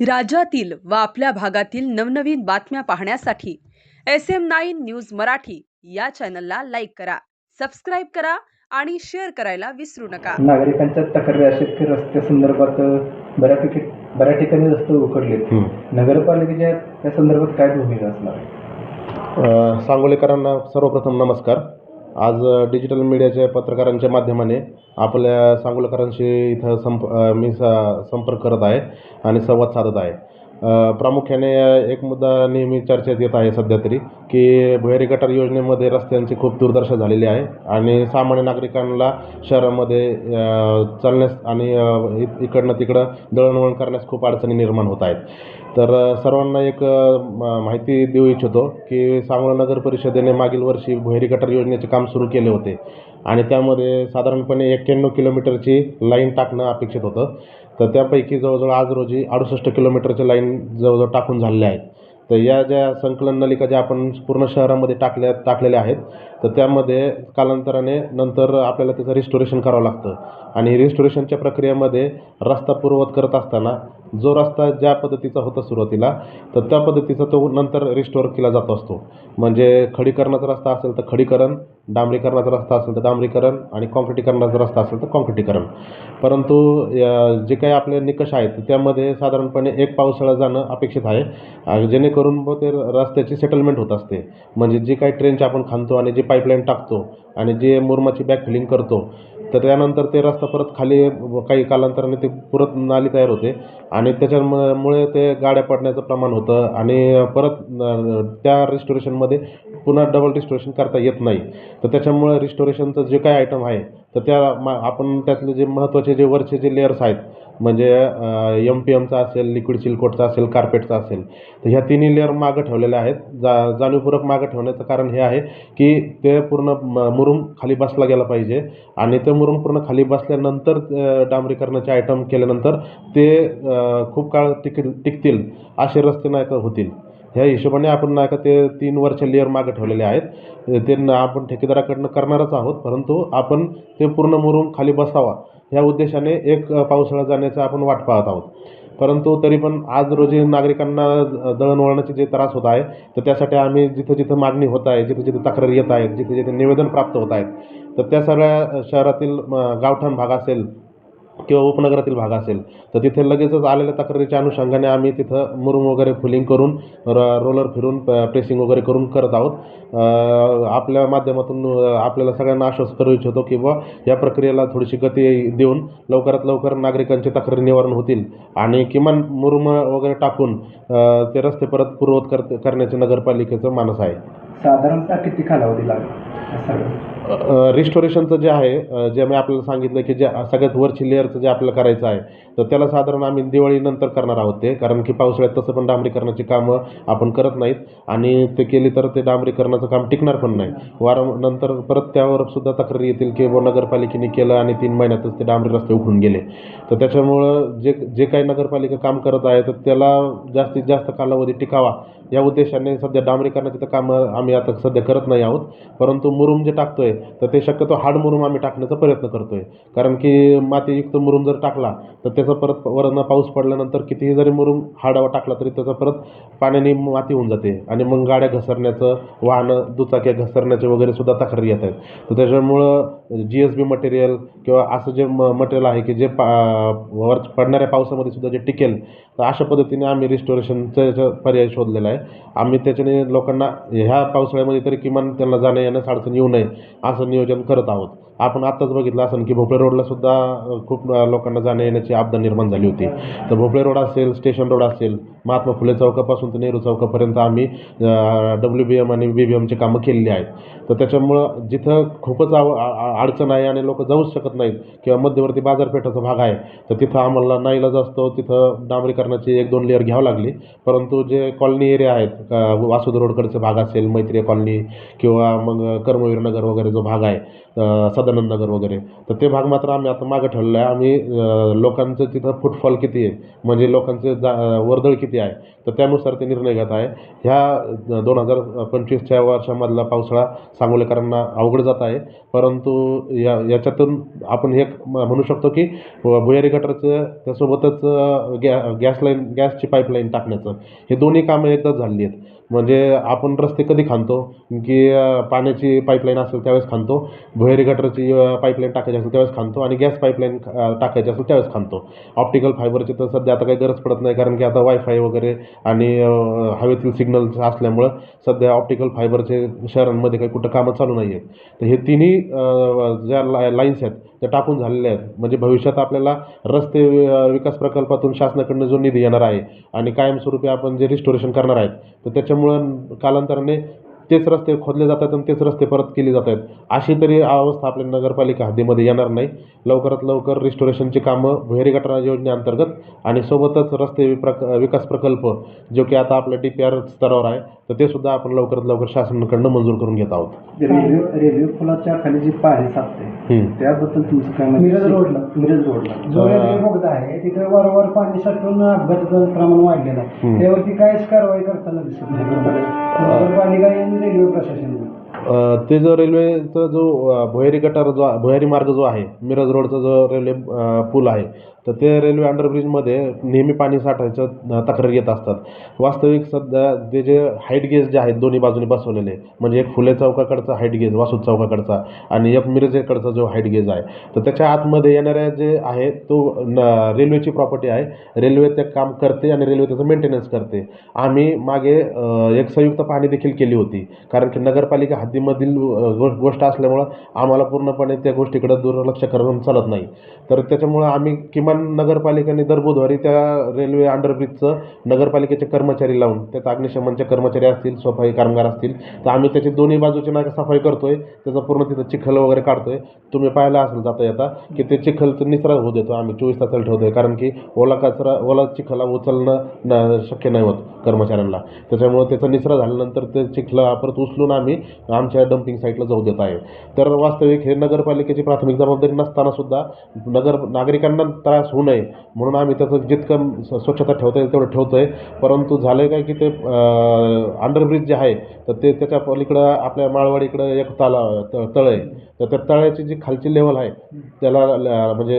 राज्यातील व आपल्या भागातील नवनवीन बातम्या पाहण्यासाठी S M nine news Marathi या चॅनलला लाईक करा सबस्क्राईब करा आणि शेअर करायला विसरू नका. नागरिकांच्या तक्रारी आहेत की रस्त्यासंदर्भात बऱ्यापैकी बऱ्याच ठिकाणी रस्ते उखडलेत. नगरपालिकेच्या त्या संदर्भात काय भूमिका असणार आहे? सांगोलेकरांना सर्वप्रथम नमस्कार. आज डिजिटल मीडियाच्या पत्रकारांच्या माध्यमाने आपल्या सांगोलकरांशी इथं संप मी स संपर्क करत आहे आणि संवाद साधत आहे. प्रामुख्याने एक मुद्दा नेहमी चर्चेत येत आहे सध्या तरी की भुयारी गटार योजनेमध्ये रस्त्यांची खूप दुर्दशा झालेली आहे आणि सामान्य नागरिकांना शहरामध्ये चालण्यास आणि इ- इकडनं तिकडं दळणवळण करण्यास खूप अडचणी निर्माण होत आहेत. तर सर्वांना एक म- माहिती देऊ इच्छितो की सांगोला नगर परिषदेने मागील वर्षी भुयारी गटार योजनेचे काम सुरू केले होते. आणि त्यामध्ये साधारणपणे एक्क्याण्णव किलोमीटरची लाईन टाकणं अपेक्षित होतं. तर त्यापैकी जवळजवळ आज रोजी अडुसष्ट किलोमीटरची लाईन जवळजवळ टाकून झालेल्या आहेत. तर या ज्या संकलन नलिका ज्या आपण पूर्ण शहरामध्ये टाकल्या टाकलेल्या आहेत तर त्यामध्ये कालांतराने नंतर आपल्याला त्याचं रिस्टोरेशन करावं लागतं. आणि रिस्टोरेशनच्या प्रक्रियेमध्ये रस्ता पूर्ववत करत असताना जो रस्ता ज्या पद्धतीचा होता सुरुवातीला तर त्या पद्धतीचा तो नंतर रिस्टोअर केला जात असतो. म्हणजे खडीकरणाचा रस्ता असेल तर खडीकरण डांबरीकरणाचा रस्ता असेल तर डांबरीकरण आणि कॉन्क्रिटीकरणाचा रस्ता असेल तर कॉन्क्रिटीकरण परंतु या- जे काही आपले निकष आहेत त्यामध्ये साधारणपणे एक पावसाळा जाणं अपेक्षित आहे. आणि जेणेकरून ते रस्त्याची सेटलमेंट होत असते. म्हणजे जी काही ट्रेनचे आपण खाणतो आणि जे पाईपलाईन टाकतो आणि जे मुरमाची बॅग फिलिंग करतो तर त्यानंतर ते रस्ता परत खाली काही कालांतराने ते परत नाली तयार होते आणि त्याच्यामुळे ते गाड्या पडण्याचं प्रमाण होतं आणि परत त्या रिस्टोरेशनमध्ये पुन्हा डबल रिस्टोरेशन करता येत नाही. तर त्याच्यामुळे रिस्टोरेशनचं जे काही आयटम आहे तर त्या मा आपण त्यातले जे महत्त्वाचे जे वरचे जे लेअर्स आहेत म्हणजे एम पी एमचा असेल लिक्विड सिलकोटचा असेल कार्पेटचा असेल तर ह्या तिन्ही लेअर मागं ठेवलेल्या आहेत. जा जाणीवपूर्वक मागं ठेवण्याचं कारण हे आहे की ते पूर्ण म- मुरुम खाली बसला गेला पाहिजे आणि ते मुरुम पूर्ण खाली बसल्यानंतर डांबरीकरणाचे आयटम केल्यानंतर ते खूप काळ टिक टिकतील असे रस्ते नाही का होतील. ह्या हिशोबाने आपण नाही का ते तीन वर्ष लेअर मागं ठेवलेले आहेत. ते आपण ठेकेदाराकडनं करणारच आहोत परंतु आपण ते पूर्ण मुरुम खाली बसावा. ह्या उद्देशाने एक पावसाळा जाण्याचा आपण वाट पाहत आहोत. परंतु तरी पण आज रोजी नागरिकांना द- दळणवळणाचे जे त्रास होत आहे तर त्यासाठी आम्ही जिथं जिथं मागणी होत आहे जिथं जिथं तक्रारी येत आहेत जिथे जिथे निवेदन प्राप्त होत आहेत तर त्या सगळ्या शहरातील गावठाण भाग असेल किंवा उपनगरातील भाग असेल तर तिथे लगेचच आलेल्या तक्रारीच्या अनुषंगाने आम्ही तिथं मुरुम वगैरे फुलिंग करून र रोलर फिरून प्रेसिंग वगैरे करून करत आहोत. आपल्या माध्यमातून आपल्याला सगळ्यांना आश्वस्त करू इच्छितो की बुवा या प्रक्रियेला थोडीशी गती देऊन लवकरात लवकर नागरिकांची तक्रारी निवारण होतील. आणि किमान मुरुम वगैरे टाकून ते रस्ते परत पूर्ववत कर करण्याचे नगरपालिकेचं मानस आहे. साधारणतः किती कालावधी लागेल? रिस्टोरेशनचं जे आहे जे मी आपल्याला सांगितलं की जे सगळ्यात वरची लेअरचं जे आपल्याला करायचं आहे तर त्याला साधारण आम्ही दिवाळीनंतर करणार आहोत ते. कारण की पावसाळ्यात तसं पण डांबरीकरणाची कामं आपण करत नाहीत. आणि ते केली तर ते डांबरीकरणाचं काम टिकणार पण नाही. वारं नंतर परत त्यावर सुद्धा तक्रारी येतील की बुवा नगरपालिकेने केलं आणि तीन महिन्यातच ते डांबरी रस्ते उघडून गेले. तर त्याच्यामुळं जे जे काही नगरपालिका काम करत आहे तर त्याला जास्तीत जास्त कालावधी टिकावा. या उद्देशाने सध्या डांबरीकरणाची तर कामं आम्ही आता सध्या करत नाही आहोत. परंतु मुरुम जे टाकतोय तर ते शक्यतो हाड मुरुम आम्ही टाकण्याचा प्रयत्न करतोय. कारण की मातीयुक्त मुरुम जर टाकला तर त्याचा परत वरनं पाऊस पडल्यानंतर कितीही जरी मरून हाडावा टाकला तरी त्याचा परत पाण्याने माती होऊन जाते. आणि मग गाड्या घसरण्याचं वाहनं दुचाक्या घसरण्याचे वगैरे सुद्धा तक्रारी येत आहेत. तर त्याच्यामुळं जी एस बी मटेरियल किंवा असं जे म मटेरियल आहे की जे पा वर पडणाऱ्या पावसामध्ये सुद्धा जे टिकेल तर अशा पद्धतीने आम्ही रिस्टोरेशनचं याचं पर्याय शोधलेला आहे. आम्ही त्याच्याने लोकांना ह्या पावसाळ्यामध्ये तरी किमान त्यांना जाण्या येण्यास अडचण येऊ नये असं नियोजन करत आहोत. आपण आत्ताच बघितलं असेल की भोपळे रोडला सुद्धा खूप लोकांना जाण्या येण्याची आपदा निर्माण झाली होती. तर भोपळे रोड असेल स्टेशन रोड असेल महात्मा फुले चौकापासून ते नेहरू चौकापर्यंत आम्ही डब्ल्यू बी एम आणि बी बी एमची कामं केलेली आहेत. तर त्याच्यामुळं जिथं खूपच आव आ- अडचण आहे आणि लोक जाऊच शकत नाहीत किंवा मध्यवर्ती बाजारपेठाचा भाग आहे तर तिथं आम्हाला नाईलाज असतो तिथं डांबरीकरणाची एक दोन लेअर घ्यावं लागली. परंतु जे कॉलनी एरिया आहेत वासुद रोडकडचे भाग असेल मैत्रीय कॉलनी किंवा मग कर्मवीर नगर वगैरे जो भाग आहे सदानंद नगर वगैरे तर ते भाग मात्र आम्ही आता मागं ठेवलेला आहे. आम्ही लोकांचं तिथं फुटफॉल किती आहे म्हणजे लोकांचे जा वर्दळ किती आहे. तर त्यानुसार ते निर्णय घेत आहे. ह्या दोन हजार पंचवीसच्या वर्षामधला पावसाळा सांगोलेकरांना अवघड जात आहे. परंतु या याच्यातून आपण हे म्हणू शकतो की भुयारी गटारचं त्यासोबतच गॅ गॅस लाईन गॅसची पाईपलाईन टाकण्याचं हे दोन्ही कामं एकदाच झालेली आहेत. म्हणजे आपण रस्ते कधी खाणतो की पाण्याची पाईपलाईन असेल त्यावेळेस खाणतो भुयारी गटारची पाईपलाईन टाकायची असेल त्यावेळेस खाणतो आणि गॅस पाईपलाईन टाकायची असेल त्यावेळेस खाणतो ऑप्टिकल फायबरची तर सध्या आता काही गरज पडत नाही कारण की आता वायफाय वगैरे आणि हवेतील सिग्नल्स असल्यामुळं सध्या ऑप्टिकल फायबरचे शहरांमध्ये काही कुठं कामं चालू नाही आहेत तर हे तिन्ही ज्या ला लाईन्स आहेत त्या टाकून झालेल्या आहेत. म्हणजे भविष्यात आपल्याला रस्ते विकास प्रकल्पातून शासनाकडनं जो निधी येणार आहे आणि कायमस्वरूपी आपण जे रिस्टोरेशन करणार आहेत तर त्याच्यामुळं कालांतराने तेच रस्ते खोदले जातात आणि तेच रस्ते परत केले जात आहेत अशी तरी अवस्था आपल्या नगरपालिका हद्दीमध्ये येणार नाही लवकरात लवकर रिस्टोरेशनची कामं भुयारी गटार योजनेअंतर्गत आणि सोबतच रस्ते प्रक विकास प्रकल्प जो की आता आपल्या डी पी आर स्तरावर आहे तर ते सुद्धा आपण लवकरात लवकर शासनाकडनं मंजूर करून घेत आहोत रेल्वे रेल्वे पुलाच्या खाली जी पाणी साचते. त्याबद्दल तुमचं काय मत? मिरज रोडला. मिरज रोडला जो अं, रेल्वे बोगदा आहे तिथे वारंवार पाणी साठून प्रमाण वाढलेलं आहे. त्यावरती काहीच कारवाई करताना दिसत नाही नगरपालिका म्हणजे रेल्वे ते जो रेल्वेचा जो भुयारी गटार जो भुयारी मार्ग जो आहे मिरज रोडचा जो रेल्वे पूल आहे तर ते रेल्वे अंडरब्रिजमध्ये नेहमी पाणी साठायचं तक्रार तक्रारी येत असतात. वास्तविक सध्या ते जे हाईट गेज जे आहेत दोन्ही बाजूने बसवलेले म्हणजे एक फुले चौकाकडचा हाईट गेज वासूद चौकाकडचा आणि एक मिरजेकडचा जो हाईट गेज आहे. तर त्याच्या आतमध्ये येणाऱ्या जे आहे तो न रेल्वेची प्रॉपर्टी आहे. रेल्वे ते काम करते आणि रेल्वे त्याचं मेंटेनन्स करते. आम्ही मागे एक संयुक्त पाहणी देखील केली होती. कारण की नगरपालिका हद्दीमधील गो गोष्ट असल्यामुळं आम्हाला पूर्णपणे त्या गोष्टीकडे दुर्लक्ष करून चालत नाही. तर त्याच्यामुळं आम्ही किमान नगरपालिकेने दर बुधवारी त्या रेल्वे अंडरब्रिजचं नगरपालिकेचे कर्मचारी लावून त्यात अग्निशमनचे कर्मचारी असतील सफाई कामगार असतील तर आम्ही त्याची दोन्ही बाजूची नाका सफाई करतोय त्याचा पूर्ण तिथं चिखल वगैरे काढतोय. तुम्ही पाहिला असेल जाता येता की ते चिखलचं निचरा होऊ देतो आम्ही चोवीस तासाला ठेवतोय कारण की ओला कचरा ओला चिखला उचलणं न शक्य नाही होत कर्मचाऱ्यांना. त्याच्यामुळे त्याचा निचरा झाल्यानंतर ते चिखला परत उचलून आम्ही आमच्या डम्पिंग साईटला जाऊ देत आहे. तर वास्तविक हे नगरपालिकेची प्राथमिक जबाबदारी नसताना सुद्धा नगर नागरिकांना त्रास होऊ नये. म्हणून आम्ही त्याचं जितकं स्वच्छता ठेवता येईल तेवढं ठेवतो आहे परंतु झालं आहे काय की ते अंडरब्रिज जे आहे तर ते त्याच्या पलीकडं आपल्या माळवाडीकडं एक ताला त तळ आहे. तर त्या तळ्याची जी खालची लेवल आहे त्याला ल- म्हणजे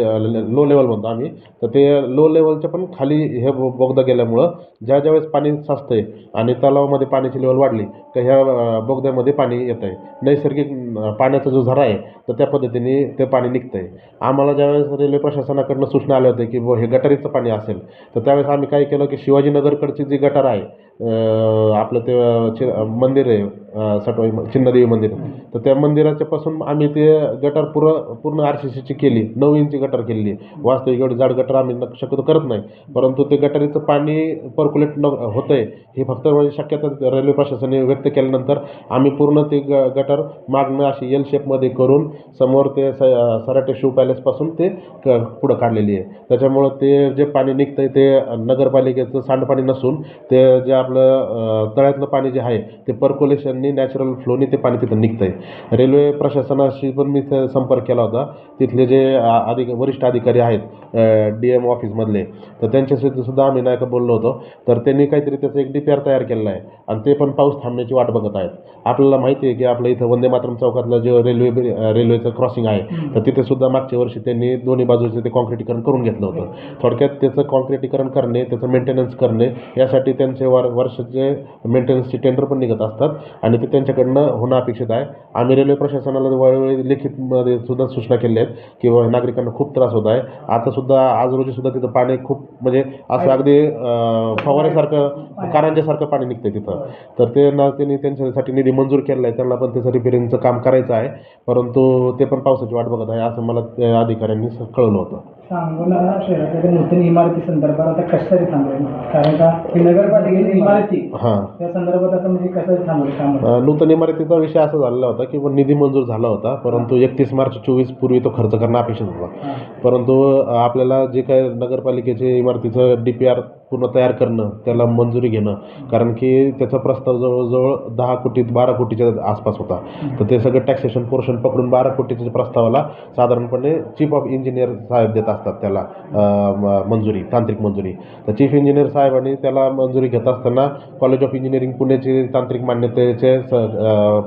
लो लेवल म्हणतो आम्ही. तर ते लो लेवलच्या पण खाली हे बोगदा गेल्यामुळं ज्या ज्यावेळेस पाणी साचतं आहे आणि तलावामध्ये पाण्याची लेवल वाढली तर ह्या बोगद्यामध्ये पाणी येतं आहे नैसर्गिक पाण्याचा जो झरा आहे तर त्या पद्धतीने ते पाणी निघतं आहे आम्हाला ज्यावेळेस रेल्वे प्रशासनाकडनं सूचना आल्या होत्या की बुवा हे गटारीचं पाणी असेल. तर त्यावेळेस आम्ही काय केलं की शिवाजीनगरकडची जी गटार आहे आपलं ते चि मंदिर आहे सटवाई चिन्नदेवी मंदिर. तर त्या मंदिराच्यापासून आम्ही ते गटार पुर पूर्ण आर सी सीची केली. नऊ इंची गटार केलेली. वास्तविक एवढी जाड गटार आम्ही न- शक्यतो करत नाही. परंतु ते गटारीचं पाणी पर्क्युलेट न होतं आहे हे फक्त म्हणजे शक्यता रेल्वे प्रशासनाने व्यक्त केल्यानंतर आम्ही पूर्ण ते ग गटार मागणं अशी एल शेपमध्ये करून समोर ते स सराटे शिव पॅलेसपासून ते क पुढं काढलेली आहे. त्याच्यामुळं ते जे पाणी निघतं आहे ते नगरपालिकेचं सांडपाणी नसून ते ज्या आपलं तळ्यातलं पाणी जे आहे ते पर्क्युलेशननी नॅचरल फ्लोनी ते पाणी तिथं निघतं आहे रेल्वे प्रशासनाशी पण मी संपर्क केला होता. तिथले जे अधिक वरिष्ठ अधिकारी आहेत डी एम ऑफिसमधले तर त्यांच्याशी सुद्धा आम्ही नाही का बोललो होतो. तर त्यांनी काहीतरी त्याचं एक डी पी आर तयार केलेलं आहे. आणि ते पण पाऊस थांबण्याची वाट बघत आहेत. आपल्याला माहिती आहे की आपलं इथं वंदे मातरम चौकातलं जे रेल्वे रेल्वेचं क्रॉसिंग आहे तर तिथे सुद्धा मागच्या वर्षी त्यांनी दोन्ही बाजूचे ते कॉन्क्रिटीकरण करून घेतलं होतं. थोडक्यात त्याचं कॉन्क्रिटीकरण करणे त्याचं मेंटेनन्स करणे यासाठी त्यांचे वर वर्षाचे मेंटेनन्सचे टेंडर पण निघत असतात. आणि ते त्यांच्याकडनं होणं अपेक्षित आहे. आम्ही रेल्वे प्रशासनाला वेळोवेळी लिखितमध्ये सुद्धा सूचना केल्या आहेत की नागरिकांना खूप त्रास होत आहे. आतासुद्धा आज रोजीसुद्धा तिथं पाणी खूप म्हणजे असं अगदी फवाऱ्यासारखं कारंजासारखं पाणी निघतं तिथं. तर ते ना त्यांनी त्यांच्यासाठी निधी मंजूर केला आहे. त्यांना पण त्याचं रिपेरिंगचं काम करायचं आहे. परंतु ते पण पावसाची वाट बघत आहे असं मला त्या अधिकाऱ्यांनी कळवलं होतं. सांगोला शहरातील नूतन इमारती संदर्भात आता कशासाठी थांबले कारण का ही नगरपालिकेची इमारती. हां. त्या संदर्भात आता म्हणजे कशासाठी थांबले काम अ, नूतन इमारतीचा विषय असा झालेला होता की निधी मंजूर झाला होता परंतु एकतीस मार्च चोवीस पूर्वी तो खर्च करणं अपेक्षित होता. परंतु अ, आपल्याला जे काय नगरपालिकेचे इमारतीचं डी पी आर पूर्ण तयार करणं त्याला मंजुरी घेणं कारण की त्याचा प्रस्ताव जवळजवळ दहा कोटी बारा कोटीच्या आसपास होता. तर ते सगळं टॅक्सेशन पोर्शन पकडून बारा कोटीच्या प्रस्तावाला साधारणपणे चीफ ऑफ इंजिनियर साहेब देत असतात. त्याला म- मंजुरी तांत्रिक मंजुरी. तर चीफ इंजिनियर साहेबांनी त्याला मंजुरी घेत असताना कॉलेज ऑफ इंजिनिअरिंग पुण्याचे तांत्रिक मान्यतेचे स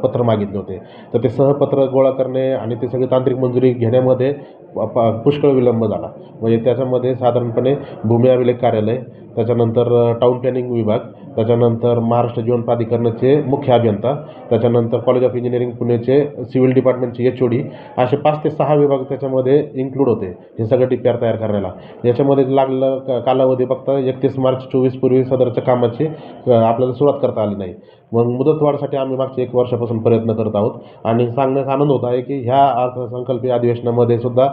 पत्र मागितले होते. तर ते सहपत्र गोळा करणे आणि ते सगळे तांत्रिक मंजुरी घेण्यामध्ये प- पुष्कळ विलंब झाला. म्हणजे त्याच्यामध्ये साधारणपणे भूमी अभिलेख कार्यालय त्याच्यानंतर टाउन टाऊन प्लॅनिंग विभाग त्याच्यानंतर महाराष्ट्र जीवन प्राधिकरणाचे मुख्य अभियंता त्याच्यानंतर कॉलेज ऑफ इंजिनिअरिंग पुणेचे सिव्हिल डिपार्टमेंटचे एच ओ डी असे पाच ते सहा विभाग त्याच्यामध्ये इन्क्लूड होते. हे सगळं डी पी आर तयार करायला. याच्यामध्ये लागलं क- कालावधी फक्त एकतीस मार्च चोवीस पूर्वी सदरच्या कामाची आपल्याला सुरुवात करता आली नाही. मग मुदतवाढसाठी आम्ही मागचे एक वर्षापासून प्रयत्न करत आहोत. आणि सांगण्यास आनंद होत आहे की ह्या अर्थसंकल्पीय अधिवेशनामध्ये सुद्धा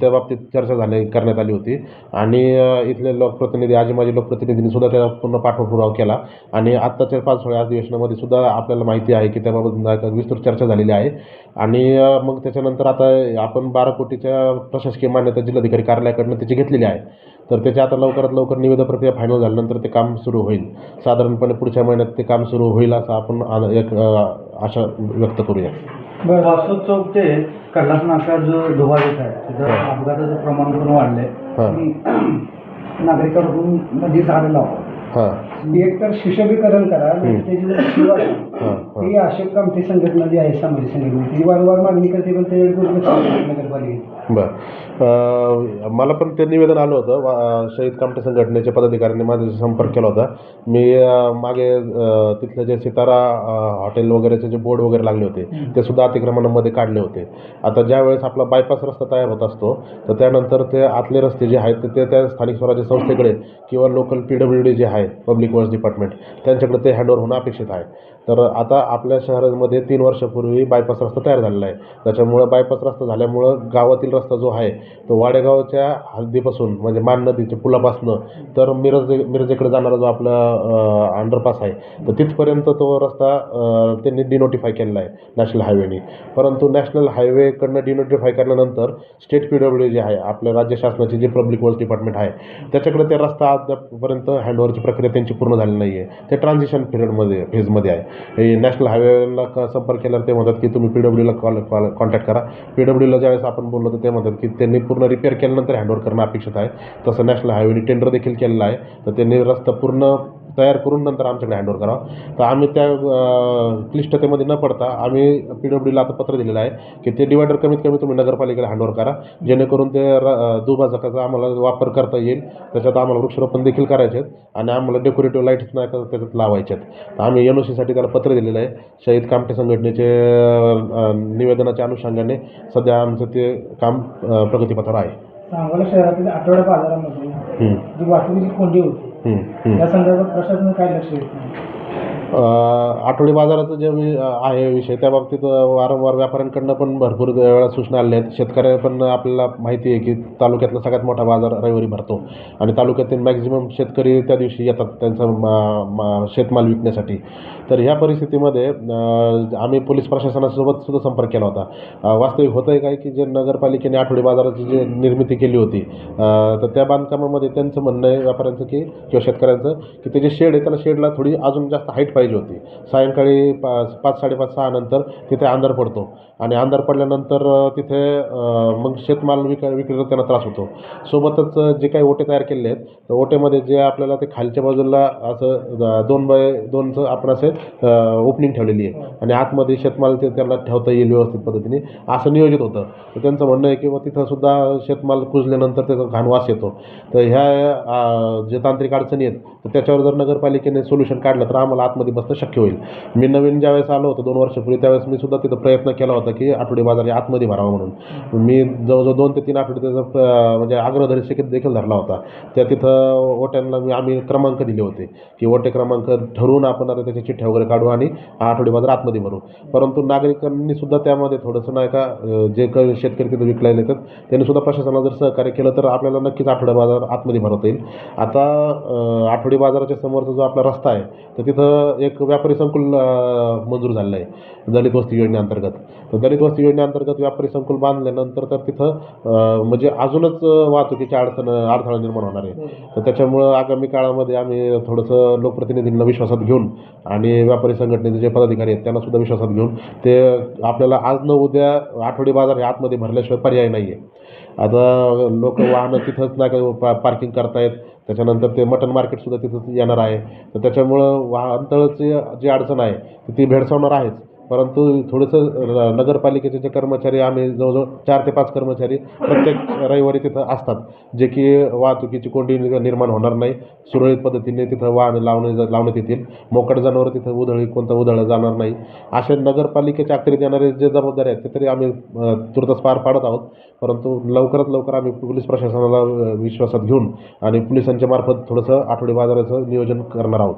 त्या बाबतीत चर्चा झाली करण्यात आली होती. आणि इथले लोकप्रतिनिधी आजी माजी लोकप्रतिनिधींनी सुद्धा त्याला पूर्ण पाठपुरावा केला. आणि आत्ताच्या पाचवड्या अधिवेशनामध्ये सुद्धा आपल्याला माहिती आहे की त्याबाबत विस्तृत चर्चा झालेली आहे. आणि मग त्याच्यानंतर आता आपण बारा कोटीच्या प्रशासकीय मान्यता जिल्हाधिकारी कार्यालयाकडनं त्याची घेतलेली आहे. तर त्याची आता लवकरात लवकर निविदा प्रक्रिया फायनल झाल्यानंतर ते काम सुरू होईल. साधारणपणे पुढच्या महिन्यात ते काम सुरू होईल असं आपण आ- एक अ, आशा व्यक्त करूया. बरं चौक ते कैलास नाका जो दुभाजक आहे तिथं. अपघाताचं प्रमाण पण वाढलंय. हां. आणि नागरिकांकडून मध्ये झाडं लावा हां. एक तर सुशोभीकरण करा. त्याची जी हां अशोक कामठी संघटना जी आहे सामाजिक संघटना ती वारंवार मागणी करते पण ते दुर्लक्ष करते नगरपालिकेत. बरं. अ, मला पण ते निवेदन आलं होतं वा- शहीद कामटे संघटनेच्या पदाधिकाऱ्यांनी माझ्याशी संपर्क केला होता. मी अ, मागे अ, तिथले जे सितारा अ, हॉटेल वगैरेचे जे बोर्ड वगैरे लागले होते ते सुद्धा अतिक्रमणामध्ये काढले होते. आता ज्यावेळेस आपला बायपास रस्ता तयार होत असतो तर त्यानंतर ते आतले रस्ते जे आहेत ते- ते त्या स्थानिक स्वराज्य संस्थेकडे किंवा local P W D J आहे पब्लिक वर्क्स डिपार्टमेंट त्यांच्याकडे ते हँडओव्हर होणं अपेक्षित आहे. तर आता आपल्या शहरामध्ये तीन वर्षापूर्वी बायपास रस्ता तयार झालेला आहे. त्याच्यामुळं बायपास रस्ता झाल्यामुळं गावातील रस्ता जो आहे तो वाडेगावच्या हद्दीपासून म्हणजे मान नदीच्या पुलापासनं तर मिरज मिरजेकडे जाणारा जो आपला अंडरपास आहे तर तिथपर्यंत तो रस्ता त्यांनी डिनोटिफाय केलेला आहे नॅशनल हायवेने परंतु नॅशनल हायवेकडनं डिनोटिफाय केल्यानंतर स्टेट पी डब्ल्यू जे आहे आपल्या राज्य शासनाचे जे पब्लिक वर्क डिपार्टमेंट आहे त्याच्याकडे ते रस्ता अद्यापपर्यंत हँडओव्हरची प्रक्रिया त्यांची पूर्ण झाली नाही आहे ते ट्रान्झिशन पिरियडमध्ये फेजमध्ये आहे. हे नॅशनल हायवेला क संपर्क केल्यावर ते म्हणतात की तुम्ही पी डब्ल्यूला कॉल कॉल कॉन्टॅक्ट करा. पी डब्ल्यूला ज्यावेळेस आपण बोललो तर ते म्हणतात की त्यांनी पूर्ण रिपेअर केल्यानंतर हँडओव्हर करणं अपेक्षित आहे. तसं नॅशनल हायवेने टेंडर देखील केलेलं आहे. तर त्यांनी रस्ता पूर्ण तयार करून नंतर आमच्याकडे हँडओव्हर करावा तर आम्ही त्या क्लिष्टतेमध्ये न पडता आम्ही पी डब्ल्यूला आता पत्र दिलेलं आहे की ते डिवायडर कमीत कमी तुम्ही नगरपालिकेला हँडओव्हर करा. जेणेकरून ते र दुभाजकाचा आम्हाला वापर करता येईल. त्याच्यात आम्हाला वृक्षारोपण देखील करायचे आहेत आणि आम्हाला डेकोरेटिव्ह लाईट्स नाही का त्याच्यात लावायचे आहेत तर आम्ही एन ओ सीसाठी त्याला पत्र दिलेलं आहे. शहीद कामटे संघटनेचे निवेदनाच्या अनुषंगाने सध्या आमचं ते काम प्रगतीपथावर आहे. सांगोला शहरातील आठवडा बाजारामध्ये जी वाहतुकीची कोंडी होती. या संदर्भात प्रशासन काय लक्ष देत नाही? आठवडी बाजाराचं जे वि- आहे विषय त्या बाबतीत वारंवार व्यापाऱ्यांकडनं पण भरपूर वेळा सूचना आल्या आहेत. शेतकऱ्या पण आपल्याला माहिती आहे की तालुक्यातला सगळ्यात मोठा बाजार रविवारी भरतो. आणि तालुक्यातील मॅक्झिमम शेतकरी त्या दिवशी येतात त्यांचा मा- मा- शेतमाल विकण्यासाठी. तर ह्या परिस्थितीमध्ये आम्ही पोलीस प्रशासनासोबत सुद्धा संपर्क केला होता. वास्तविक होतं आहे काय की जे नगरपालिकेने आठवडी बाजाराची जी निर्मिती केली होती तर त्या बांधकामामध्ये त्यांचं म्हणणं आहे व्यापाऱ्यांचं की किंवा शेतकऱ्यांचं की ते जे शेड आहे त्याला शेडला थोडी अजून जास्त हाईट पाहिजे होती. सायंकाळी पाच पाच साडेपाच सहा नंतर तिथे अंधार पडतो. आणि अंधार पडल्यानंतर तिथे मग शेतमाल विक विक्रीला त्यांना त्रास होतो. सोबतच जे काही ओटे तयार केले आहेत तर ओटेमध्ये जे आपल्याला ते खालच्या बाजूला असं दोन बाय दोनचं आपण असे ओपनिंग ठेवलेली आहे. आणि आतमध्ये शेतमाल ते त्यांना ठेवता येईल व्यवस्थित पद्धतीने असं नियोजित होतं. तर त्यांचं म्हणणं आहे की मग तिथंसुद्धा शेतमाल कुजल्यानंतर त्याचा घाण वास येतो. तर ह्या जे तांत्रिक अडचणी आहेत तर त्याच्यावर जर नगरपालिकेने सोल्युशन काढलं तर आम्हाला आतमध्ये बाजारामध्ये बसणं शक्य होईल. मी नवीन ज्यावेळेस आलो होतो दोन वर्षापूर्वी त्यावेळेस मी सुद्धा तिथं प्रयत्न केला होता की आठवडी बाजार आतमध्ये भरावा म्हणून. मी जवळजवळ दोन ते तीन आठवडे त्याचा म्हणजे आग्रह शक्यत देखील धरला होता. त्या तिथं ओट्यांना मी आम्ही क्रमांक दिले होते की ओटे क्रमांक ठरवून आपण आता त्याच्या चिठ्ठ्या वगैरे काढू आणि आठवडी बाजार आतमध्ये भरू. परंतु नागरिकांनी सुद्धा त्यामध्ये थोडंसं नाही का जे काही शेतकरी तिथं विकलेले येतात त्यांनी सुद्धा प्रशासनाला जर सहकार्य केलं तर आपल्याला नक्कीच आठवडा बाजार आतमध्ये भरवता येईल. आता आठवडी बाजाराच्या समोरचा जो आपला रस्ता आहे तर तिथं एक व्यापारी संकुल मंजूर झालेलं आहे दलित वस्ती योजनेअंतर्गत तर दलित वस्ती योजनेअंतर्गत व्यापारी संकुल बांधल्यानंतर तर तिथं म्हणजे अजूनच वाहतुकीची अडचण अडथळा निर्माण होणार आहे. तर त्याच्यामुळं आगामी काळामध्ये आम्ही थोडंसं लोकप्रतिनिधींना विश्वासात घेऊन आणि व्यापारी संघटनेचे जे पदाधिकारी आहेत त्यांना सुद्धा विश्वासात घेऊन ते आपल्याला आज न उद्या आठवडी बाजार हे आतमध्ये भरल्याशिवाय पर्याय नाही आहे आता लोक वाहनं तिथंच नाही का पा पार्किंग करतायत त्याच्यानंतर ते मटन मार्केटसुद्धा तिथंच येणार आहे. तर त्याच्यामुळं वाहनतळाची जी अडचण आहे तर ती भेडसावणार आहेच. परंतु थोडंसं नगरपालिकेचे जे कर्मचारी आम्ही जवळजवळ चार ते पाच कर्मचारी प्रत्येक रविवारी तिथं असतात जे की वाहतुकीची कोंडी निर्माण होणार नाही. सुरळीत पद्धतीने तिथं वाहन लावणे लावण्यात येतील. मोकट जनावरं तिथं उधळी कोणतं उधळलं जाणार नाही. अशा नगरपालिकेच्या अखत्यारीत येणारे जे जबाबदारी आहेत ते तरी आम्ही अ, तुर्तच पार पाडत आहोत. परंतु लवकरात लवकर आम्ही पोलीस प्रशासनाला विश्वासात घेऊन आणि पोलिसांच्या मार्फत थोडंसं आठवडी बाजाराचं नियोजन करणार आहोत.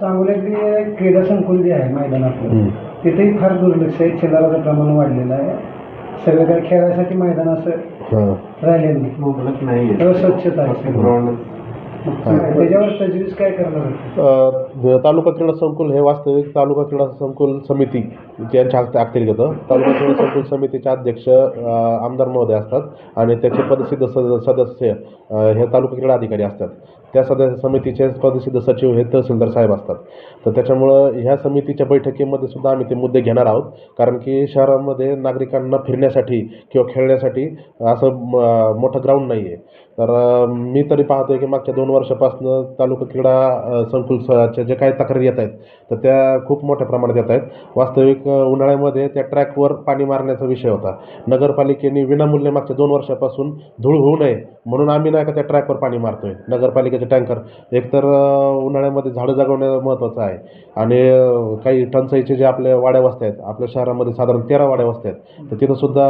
सांगोल्यातली क्रीडा संकुल जे आहे मैदानातलं हम्म. तिथेही फार दुर्लक्ष आहे. छिद्राचं प्रमाण वाढलेलं आहे. सगळं काही खेळासाठी मैदान असं हां. राहिलेलं नाही. अस्वच्छता आहे. त्याच्यावर तजवीज काय करणार तालुका क्रीडा संकुल हे वास्तविक तालुका क्रीडा संकुल समिती यांच्या हस्ते अखत्यारीत येतं तालुका क्रीडा संकुल समितीचे अध्यक्ष आमदार महोदय असतात आणि त्याचे पदसिद्ध सद सदस्य हे तालुका क्रीडा अधिकारी असतात. त्या सदस्य समितीचे पदसिद्ध सचिव हे तहसीलदार साहेब असतात. तर त्याच्यामुळं ह्या समितीच्या बैठकीमध्ये सुद्धा आम्ही ते मुद्दे घेणार आहोत. कारण की शहरामध्ये नागरिकांना फिरण्यासाठी किंवा खेळण्यासाठी असं मोठं ग्राउंड नाही आहे तर मी तरी पाहतोय की मागच्या दोन वर्षापासून तालुका क्रीडा संकुलच्या जे काही तक्रारी येत आहेत तर त्या खूप मोठ्या प्रमाणात येत आहेत. वास्तविक उन्हाळ्यामध्ये त्या ट्रॅकवर पाणी मारण्याचा विषय होता. नगरपालिकेने विनामूल्य मागच्या दोन वर्षापासून धूळ होऊ नये म्हणून आम्ही नाही का त्या ट्रॅकवर पाणी मारतोय. नगरपालिकेचे टँकर एकतर उन्हाळ्यामध्ये झाडं जगवणं महत्त्वाचं आहे आणि काही टंचाईचे जे आपल्या वाड्या वस्त्या आहेत आपल्या शहरामध्ये साधारण तेरा वाड्या वस्त्या आहेत तर तिथंसुद्धा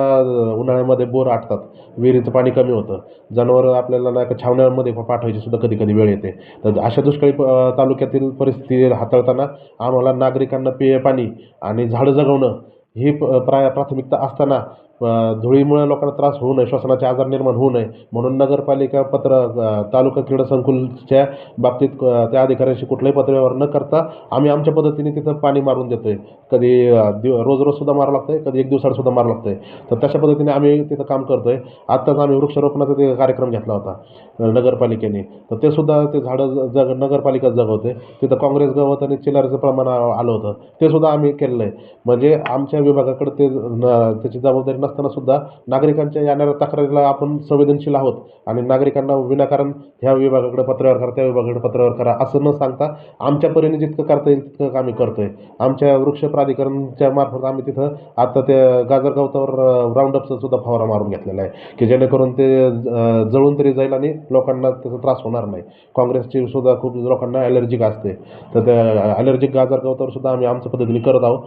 उन्हाळ्यामध्ये बोर आटतात. विहिरीचं पाणी कमी होतं. जनावरं आपल्याला नाही का छावण्यांमध्ये पाठवायची सुद्धा कधी कधी वेळ येते. तर अशा दुष्काळी प- तालुक्यातील परिस्थिती हाताळताना आम्हाला नागरिकांना पेय पाणी आणि झाडं जगवणं ही प- प्रा प्राथमिकता असताना धुळीमुळे लोकांना त्रास होऊ नये श्वसनाचे आजार निर्माण होऊ नये म्हणून नगरपालिका पत्र तालुका क्रीडा संकुलच्या बाबतीत त्या अधिकाऱ्यांशी कुठलंही पत्रव्यवहार न करता आम्ही आमच्या पद्धतीने तिथं पाणी मारून देतो आहे कधी दि दिव रोज रोजसुद्धा मारावं लागतं आहे कधी एक दिवसाड सुद्धा लागतं आहे तर तशा पद्धतीने आम्ही तिथं काम करतो आहे आत्ताच आम्ही वृक्षारोपणाचा ते कार्यक्रम घेतला होता नगरपालिकेने. तर ते सुद्धा ते झाडं जग नगरपालिका जगवते तिथं काँग्रेस गवत आणि चिलारीचं प्रमाण आलं होतं. ते सुद्धा आम्ही केलेलं आहे. म्हणजे आमच्या विभागाकडे ते न- त्याची जबाबदारी असताना सुद्धा नागरिकांच्या येणाऱ्या तक्रारीला आपण संवेदनशील आहोत. आणि नागरिकांना विनाकारण ह्या विभागाकडे पत्रव्यवहार करा त्या विभागाकडे पत्रव्यवहार करा असं न सांगता आमच्या परीने जितकं करता येईल तितकं आम्ही करतोय. आमच्या वृक्ष प्राधिकरणच्या मार्फत आम्ही तिथं आता त्या गाजर गवतावर राऊंड अपचा सुद्धा फवारा मारून घेतलेला आहे. की जेणेकरून ते जळून तरी जाईल आणि लोकांना त्याचा त्रास होणार नाही. काँग्रेसची सुद्धा खूप लोकांना ॲलर्जिक असते. तर त्या ॲलर्जिक गाजर गवतावर सुद्धा आम्ही आमच्या पद्धतीने करत आहोत.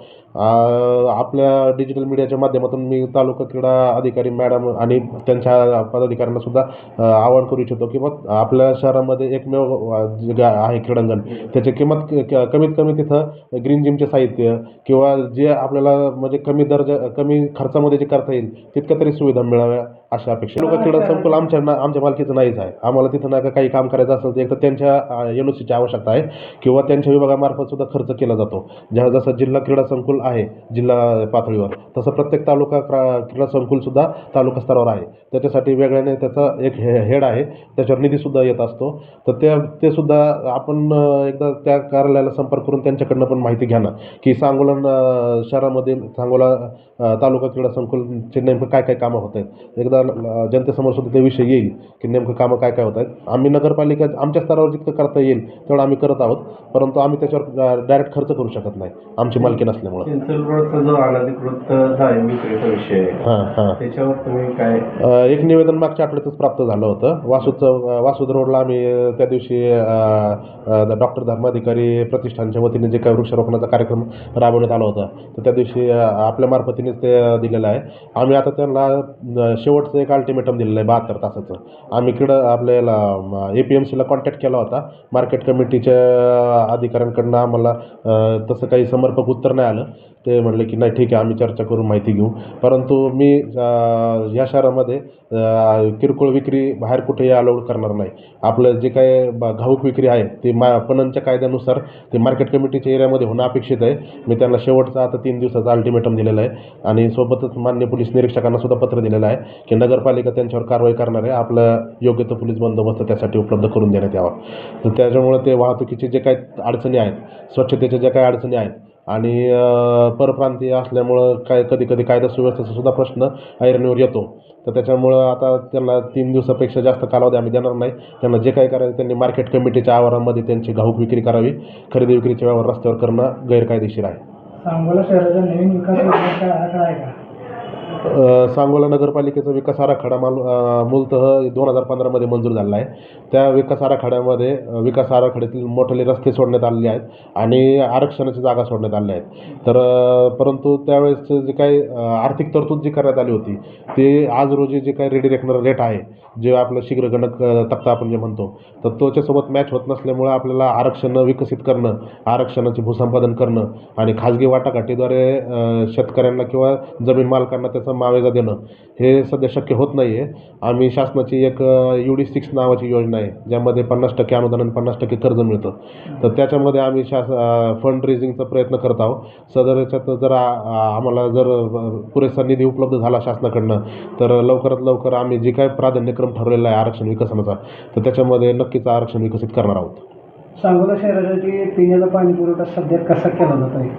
आपल्या डिजिटल मीडियाच्या माध्यमातून मी तालुका क्रीडा अधिकारी मॅडम आणि त्यांच्या पदाधिकाऱ्यांना सुद्धा आवाहन करू इच्छितो की मग आपल्या शहरामध्ये एकमेव जे गा- आहे क्रीडांगण त्याची किंमत क- कमीत कमी तिथं ग्रीन जिमचे साहित्य किंवा जे आपल्याला म्हणजे कमी दर्जा कमी खर्चामध्ये जे करता येईल तितक्या तरी सुविधा मिळाव्या. अशा अपेक्षा. लोक क्रीडा संकुल आमच्या ना आमच्या मालकीचं नाहीच आहे. आम्हाला तिथं नाही का काही काम करायचं असेल तर एक तर त्यांच्या एन ओ सीची आवश्यकता आहे किंवा त्यांच्या विभागामार्फत सुद्धा खर्च केला जातो. ज्या जसं जिल्हा क्रीडा संकुल आहे जिल्हा पातळीवर तसं प्रत्येक तालुका क्रा क्रीडा संकुलसुद्धा तालुका स्तरावर आहे. त्याच्यासाठी वेगळ्याने त्याचा एक हे हेड आहे. त्याच्यावर निधीसुद्धा येत असतो. तर त्या ते सुद्धा आपण एकदा त्या कार्यालयाला संपर्क करून त्यांच्याकडनं पण माहिती घ्या ना की सांगोला शहरामध्ये सांगोला तालुका क्रीडा संकुलचे नेमकं काय काय कामं होत आहेत. एकदा सुद्धा अ, जनतेसमोर सुद्धा ते विषय येईल की नेमकं कामं काय काय होत आहेत आम्ही नगरपालिका आमच्या स्तरावर जितकं करता येईल तेवढं आम्ही करत आहोत. परंतु आम्ही त्याच्यावर डायरेक्ट खर्च करू शकत नाही आमची मालकी नसल्यामुळं. जो अनधिकृत विषय आहे हां हां. त्याच्यावर तुम्ही काय? एक निवेदन मागच्या आठवड्यातच प्राप्त झालं होतं. वासूचं वासूद रोडला आम्ही त्या दिवशी डॉक्टर धर्माधिकारी प्रतिष्ठानच्या वतीने जे काही वृक्षारोपणाचा कार्यक्रम राबवण्यात आला होता तर त्या दिवशी आपल्या मार्फतीनेच ते दिलेलं आहे. आम्ही आता त्यांना अ, शेवटचं एक अल्टिमेटम दिलेलं आहे बहात्तर तासाचं. आम्ही इकडं आपल्याला ए पी एम सीला कॉन्टॅक्ट केला होता. मार्केट कमिटीच्या अधिकाऱ्यांकडनं आम्हाला तसं काही समर्पक उत्तर नाही आलं. ते म्हणले की नाही ठीक आहे आम्ही चर्चा करून माहिती घेऊ. परंतु मी या शहरामध्ये किरकोळ विक्री बाहेर कुठेही अलाउड करणार नाही. आपलं जे काय ब- घाऊक विक्री आहे ती मा पणनच्या कायद्यानुसार ते मार्केट कमिटीच्या एरियामध्ये होणं अपेक्षित आहे. मी त्यांना शेवटचा आता तीन दिवसाचा अल्टिमेटम दिलेला आहे. आणि सोबतच मान्य पोलीस निरीक्षकांना सुद्धा पत्र दिलेलं आहे की नगरपालिका त्यांच्यावर कारवाई करणार आहे. आपलं योग्य तो पोलीस बंदोबस्त त्यासाठी उपलब्ध करून देण्यात यावा. तर त्याच्यामुळे ते वाहतुकीचे जे काही अडचणी आहेत स्वच्छतेच्या ज्या काही अडचणी आहेत आणि परप्रांतीय असल्यामुळं काय कधी कधी कायदा सुव्यवस्थेचा सुद्धा प्रश्न ऐरणीवर येतो. तर त्याच्यामुळं आता त्यांना तीन दिवसापेक्षा जास्त कालावधी आम्ही देणार नाही. त्यांना जे काही करायचं त्यांनी मार्केट कमिटीच्या आवारामध्ये त्यांची घाऊक विक्री करावी. खरेदी विक्रीचे व्यवहार रस्त्यावर करणं गैरकायदेशीर आहे. सांगोला शहराचा नवीन विकास योजनेचा आराखडा आहे? का सांगोला नगरपालिकेचा विकास आराखडा माल मूलतः दोन हजार पंधरामध्ये मंजूर झाला आहे. त्या विकास आराखड्यामध्ये विकास आराखड्यातील मोठाले रस्ते सोडण्यात आलेले आहेत आणि आरक्षणाची जागा सोडण्यात आलेल्या आहेत. तर परंतु त्यावेळेस जे काही आर्थिक तरतूद जी करण्यात आली होती ते आज रोजी जे काही रेडी रेकनर रेट आहे जे आपलं शीघ्र गणक तक्ता आपण जे म्हणतो तर त्याच्यासोबत मॅच होत नसल्यामुळे आपल्याला आरक्षण विकसित करणं आरक्षणाचे भूसंपादन करणं आणि खाजगी वाटाघाटीद्वारे शेतकऱ्यांना किंवा जमीन मालकांना त्याचा मावेजा देणं हे सध्या शक्य होत नाही आहे आम्ही शासनाची एक यू डी सिक्स नावाची योजना आहे ज्यामध्ये पन्नास टक्के अनुदान आणि पन्नास टक्के कर्ज मिळतं. तर त्याच्यामध्ये आम्ही शास फंड रेझिंगचा प्रयत्न करत आहोत. सदर याच्यात जर आम्हाला जर पुरेसा निधी उपलब्ध झाला शासनाकडनं तर लवकरात लवकर आम्ही जे काय प्राधान्यक्रम ठरवलेला आहे आरक्षण विकसनाचा तर त्याच्यामध्ये नक्कीच आरक्षण विकसित करणार आहोत. सांगोला शहरासाठी पिण्याचा पाणी पुरवठा सध्या कसा केला जात आहे?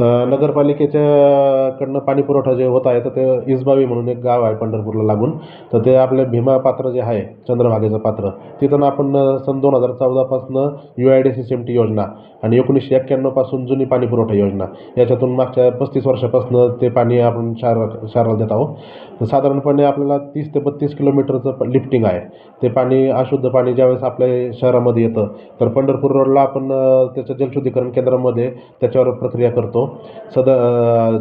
नगरपालिकेच्याकडनं पाणीपुरवठा पाणी पुरवठा जे होत आहे तर ते इसबावी म्हणून एक गाव आहे पंढरपूरला लागून. तर ते आपले भीमा पात्र जे आहे चंद्रभागेचं पात्र तिथून आपण सन दोन हजार चौदापासनं U I D C C M T योजना आणि एकोणीसशे एक्क्याण्णवपासून जुनी पाणी पुरवठा योजना याच्यातून मागच्या पस्तीस वर्षापासून ते पाणी आपण शहर शहराला देत आहोत. साधारणपणे आपल्याला तीस ते बत्तीस किलोमीटरचं लिफ्टिंग आहे. ते पाणी अशुद्ध पाणी ज्यावेळेस आपल्या शहरामध्ये येतं तर पंढरपूर रोडला आपण त्याचं जलशुद्धीकरण केंद्रामध्ये त्याच्यावर प्रक्रिया करतो. सद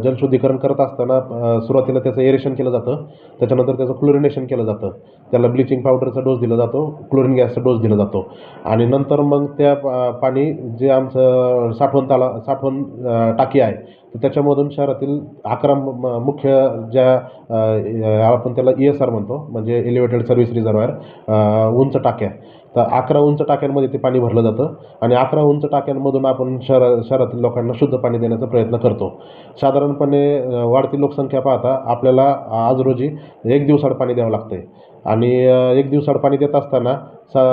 जलशुद्धीकरण करत असताना सुरुवातीला त्याचं एरेशन केलं जातं. त्याच्यानंतर त्याचं क्लोरिनेशन केलं जातं. त्याला ब्लिचिंग पावडरचा डोस दिला जातो. क्लोरीन गॅसचा डोस दिला जातो. आणि नंतर मग त्या पाणी जे आमचं साठवण ताला साठवण टाकी आहे तर त्याच्यामधून शहरातील अकरा मुख्य ज्या आपण त्याला ई एस आर म्हणतो म्हणजे एलिव्हेटेड सर्व्हिस रिझर्वायर उंच टाक्या. तर अकरा उंच टाक्यांमध्ये ते पाणी भरलं जातं आणि अकरा उंच टाक्यांमधून आपण शहरा शहरातील लोकांना शुद्ध पाणी देण्याचा प्रयत्न करतो. साधारणपणे वाढती लोकसंख्या पाहता आपल्याला आज रोजी एक दिवसाड पाणी द्यावं लागतं आहे आणि एक दिवसाड पाणी देत असताना सा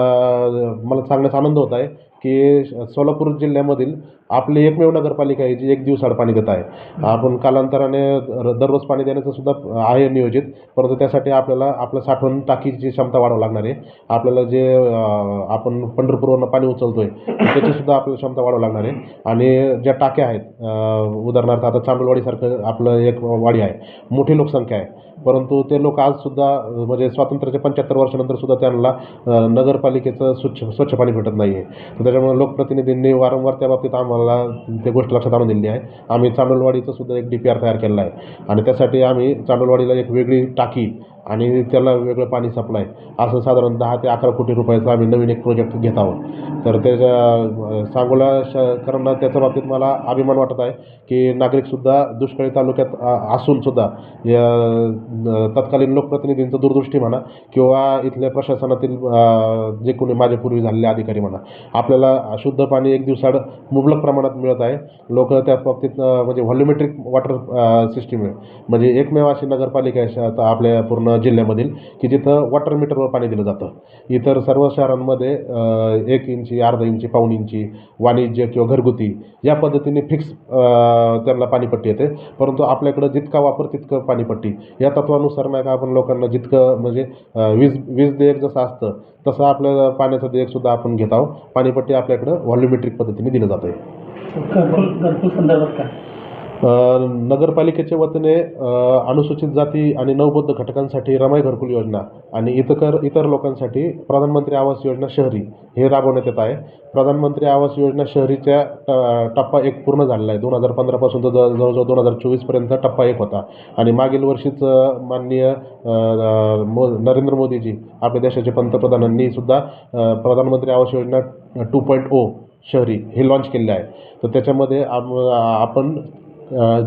मला सांगण्याचा आनंद होत आहे की सोलापूर जिल्ह्यामधील आपली एकमेव नगरपालिका आहे जी एक दिवसाड पाणी देत आहे. आपण कालांतराने दर- दररोज पाणी देण्याचं सुद्धा आहे नियोजित परंतु त्यासाठी आपल्याला आपलं साठवण टाकीची क्षमता वाढवावी लागणार आहे. आपल्याला जे आपण पंढरपूरवरनं पाणी उचलतोय त्याची सुद्धा आपल्याला क्षमता वाढवावी लागणार आहे. आणि ज्या टाक्या आहेत उदाहरणार्थ आता चांडोलवाडीसारखं आपलं एक वाडी आहे मोठी लोकसंख्या आहे. परंतु ते लोक आजसुद्धा म्हणजे स्वातंत्र्याच्या पंच्याहत्तर वर्षानंतर सुद्धा त्यांना नगरपालिकेचं स्वच्छ स्वच्छ पाणी भेटत नाही आहे तर त्याच्यामुळे लोकप्रतिनिधींनी वारंवार त्या बाबतीत आम्हाला ते गोष्ट लक्षात आणून दिली आहे. आम्ही चांडोलवाडीचं सुद्धा एक डी पी आर तयार केलेला आहे. आणि त्यासाठी आम्ही चांडोलवाडीला एक वेगळी टाकी आणि त्याला वेगळं पाणी सप्लाय असं साधारण दहा ते अकरा कोटी रुपयाचा आम्ही नवीन एक प्रोजेक्ट घेत आहोत. तर त्याच्या सांगोला सांगोला शहरांना त्याच्या बाबतीत मला अभिमान वाटत आहे की नागरिकसुद्धा दुष्काळी तालुक्यात असूनसुद्धा या तत्कालीन लोकप्रतिनिधींचं दूरदृष्टी म्हणा किंवा इथल्या प्रशासनातील जे कोणी माझे पूर्वी झालेले अधिकारी म्हणा आपल्याला शुद्ध पाणी एक दिवसाड मुबलक प्रमाणात मिळत आहे. लोक त्या बाबतीत म्हणजे व्हॉल्युमेट्रिक वॉटर सिस्टीम आहे. म्हणजे एकमेव अशी नगरपालिका आहे आता आपल्या पूर्ण जिल्ह्यामधील की जिथं वॉटर मीटरवर पाणी दिलं जातं. इतर सर्व शहरांमध्ये एक इंची अर्धा इंची पाऊण इंची वाणिज्य किंवा घरगुती या पद्धतीने फिक्स त्यांना पाणीपट्टी येते. परंतु आपल्याकडं जितका वापर तितकं पाणीपट्टी. या तत्वानुसार नाही का आपण लोकांना जितकं म्हणजे वीज वीज देयक जसं असतं तसं आपल्याला पाण्याचं देयकसुद्धा आपण घेत आहोत. पाणीपट्टी आपल्याकडं व्हॉल्युमेट्रिक पद्धतीने दिलं जातं आहे घरकुल घरकुल संदर्भात काय? नगरपालिकेच्या वतीने अनुसूचित जाती आणि नवबौद्ध घटकांसाठी रमाई घरकुल योजना आणि इतकर इतर लोकांसाठी प्रधानमंत्री आवास योजना शहरी हे राबवण्यात येत आहे. प्रधानमंत्री आवास योजना शहरीच्या ट- टप्पा एक पूर्ण झालेला आहे. दोन हजार पंधरापासून तर जवळजवळ दोन हजार चोवीसपर्यंत टप्पा एक होता. आणि मागील वर्षीच माननीय मो नरेंद्र मोदीजी आपल्या देशाचे पंतप्रधानांनी सुद्धा प्रधानमंत्री Awas Yojana two point O शहरी हे लॉन्च केले आहे. तर त्याच्यामध्ये आप आपण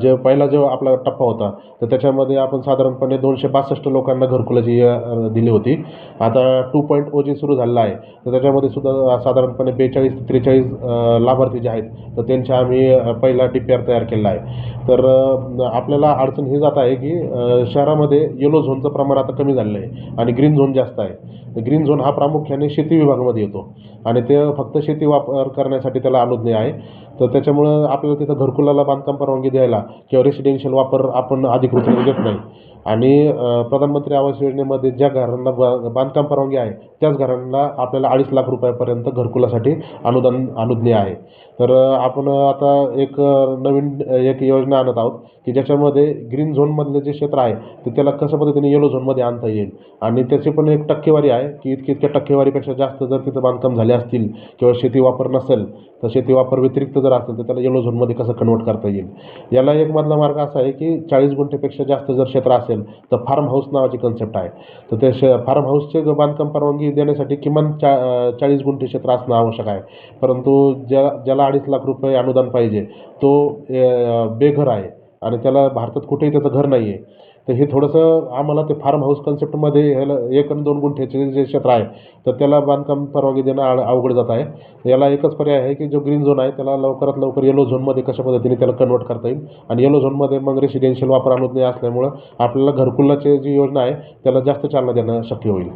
जे पहिला जो आपला टप्पा होता तर त्याच्यामध्ये आपण साधारणपणे दोनशे बासष्ट लोकांना घरकुलाची दिली होती. आता टू पॉईंट ओ जे सुरू झालेलं आहे. तर त्याच्यामध्ये सुद्धा साधारणपणे बेचाळीस ते त्रेचाळीस लाभार्थी जे आहेत तर त्यांच्या आम्ही पहिला टी पी आर तयार केलेला आहे. तर आपल्याला अडचण ही जात आहे की शहरामध्ये येलो झोनचं प्रमाण आता कमी झालेलं आहे आणि ग्रीन झोन जास्त आहे. ग्रीन झोन हा प्रामुख्याने शेती विभागामध्ये येतो आणि ते फक्त शेती वापर करण्यासाठी त्याला अनुज्ञ आहे. तर त्याच्यामुळं आपल्याला तिथं घरकुलाला बांधकाम परवानगी द्यायला किंवा रेसिडेन्शियल वापर आपण अधिकृत देत नाही. आणि प्रधानमंत्री आवास योजनेमध्ये ज्या घरांना ब बांधकाम परवानगी आहे त्याच घरांना आपल्याला अडीच लाख रुपयापर्यंत घरकुलासाठी अनुदान अनुज्ञे आहे. तर आपण आता एक नवीन एक योजना आणत आहोत की ज्याच्यामध्ये ग्रीन झोनमधले जे क्षेत्र आहे ते त्याला कसं पद्धतीने येलो झोनमध्ये आणता येईल? आणि त्याची पण एक टक्केवारी आहे की इतकी इतक्या टक्केवारीपेक्षा जास्त जर तिथं बांधकाम झाले असतील किंवा शेती वापर नसेल तर शेती वापर व्यतिरिक्त जर असेल तर त्याला येलो झोनमध्ये कसं कन्वर्ट करता येईल? याला एक मधला मार्ग असा आहे की चाळीस गुंठेपेक्षा जास्त जर क्षेत्र असेल तर फार्म हाऊस नावाची कन्सेप्ट आहे. तर ते श फार्म हाऊसचे बांधकाम परवानगी देण्यासाठी किमान चा चाळीस गुंठे क्षेत्र असणं आवश्यक आहे. परंतु ज्या ज्याला अडीच लाख रुपये अनुदान पाहिजे तो बेघर आहे. आणि त्याला भारतात कुठेही त्याचं घर नाही आहे तर हे थोडंसं आम्हाला ते फार्म हाऊस कन्सेप्टमध्ये ह्याला एक आणि दोन गुंठ्याचे जे क्षेत्र आहे तर त्याला बांधकाम परवानगी देणं आड- अवघड जात आहे. याला एकच पर्याय आहे की जो ग्रीन झोन आहे त्याला लवकरात लवकर येलो झोनमध्ये कशा पद्धतीने त्याला कन्वर्ट करता येईल? आणि येलो झोनमध्ये मग रेसिडेन्शियल वापर अनुज्ञ असल्यामुळं आपल्याला घरकुलाची जी योजना आहे त्याला जास्त चालना देणं शक्य होईल.